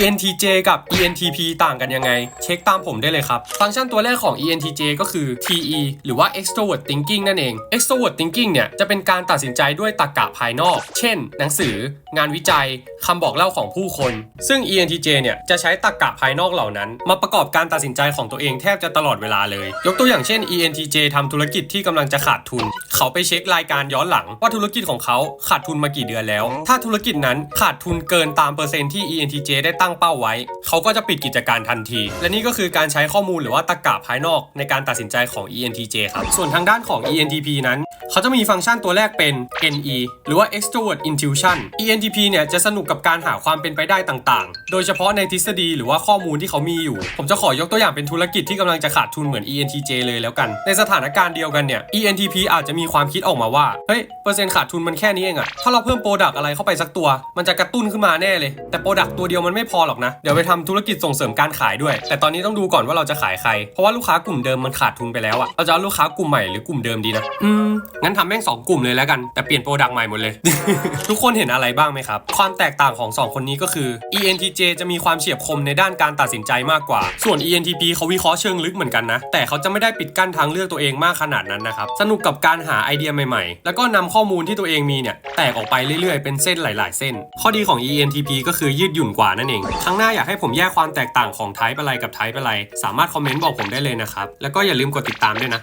ENTJ กับ ENTP ต่างกันยังไง เช็คตามผมได้เลยครับ ฟังก์ชันตัวแรกของ ENTJ ก็คือ TE หรือว่า extrovert thinking นั่นเอง extrovert thinking เนี่ยจะเป็นการตัดสินใจด้วยตรรกะภายนอก เช่น หนังสือ งานวิจัยคำบอกเล่าของผู้คน ซึ่ง ENTJ เนี่ยจะใช้ตรรกะภายนอกเหล่านั้น มาประกอบการตัดสินใจของตัวเองแทบจะตลอดเวลาเลย ยกตัวอย่างเช่น ENTJ ทำธุรกิจที่กำลังจะขาดทุน เขาไปเช็ครายการย้อนหลัง ว่าธุรกิจของเขาขาดทุนมากี่เดือนแล้ว ถ้าธุรกิจนั้นขาดทุนเกินตามเปอร์เซ็นต์ที่ ENTJ ได้ตั้งเป้าไว้ เขาก็จะปิดกิจการทันที และนี่ก็คือการใช้ข้อมูลหรือว่าตรรกะภายนอกในการตัดสินใจของ ENTJ ครับ ส่วนทางด้านของ ENTP นั้น เขาจะมีฟังก์ชันตัวแรกเป็น NE หรือว่า extrovert intuition ENTP เนี่ยจะสนุกกับการหาความเป็นไปได้ต่างๆ โดยเฉพาะในทฤษฎีหรือว่าข้อมูลที่เขามีอยู่ ผมจะขอยกตัวอย่างเป็นธุรกิจที่กำลังจะขาดทุนเหมือน ENTJ เลยแล้วกัน ในสถานการณ์เดียวกันเนี่ย ENTP อาจจะมีความคิดออกมาว่า เฮ้ย เปอร์เซ็นต์ขาดทุนมันแค่นี้เองอะถ้าเราเพิ่มโปรดักอะไรเข้าไปสักตัว มันจะกระตุ้นขึ้นมาแน่เลย แต่โปรดักตัวเดียวมันไม่พอหรอกนะ เดี๋ยวไปทำธุรกิจส่งเสริมการขายด้วย แต่ตอนนี้ต้องดูก่อนว่าเราจะขายใคร เพราะว่าลูกค้ากลุ่มเดิมมันขาดทุนไปแล้วอะเราจะเอาลูกค้ากลุ่มใหม่หรือกลุ่มเดิมดีนะ อืม งั้นทำแม่งสองกลุ่มเลยแล้วกัน แต่เปลี่ยนโปรดักใหม่หมดเลย ทุกคนเห็นอะไรบ้างไหมครับ ความแตกต่างของสองคนนี้ก็คือ ENTJ จะมีความเฉียบคมในด้านการตัดสินใจมากกว่า ส่วน ENTP เขาวิเคราะห์เชิงลึกเหมือนกันนะ แต่เขาจะไม่ได้ปิดกั้นทางเลือกตัวเองมากขนาดนั้นนะครับ สนุกกับการหาไอเดียใหม่ๆ แล้วก็นำข้อมูลที่ตัวเองมีเนี่ยแตกออกไปเรื่อยๆ เป็นเส้นหลาย ๆ เส้น ข้อดีของ ENTP ก็คือยืดหยุ่นกว่านั่นเองครั้งหน้าอยากให้ผมแยกความแตกต่างของไทป์อะไรกับไทป์อะไร สามารถคอมเมนต์บอกผมได้เลยนะครับ แล้วก็อย่าลืมกดติดตามด้วยนะ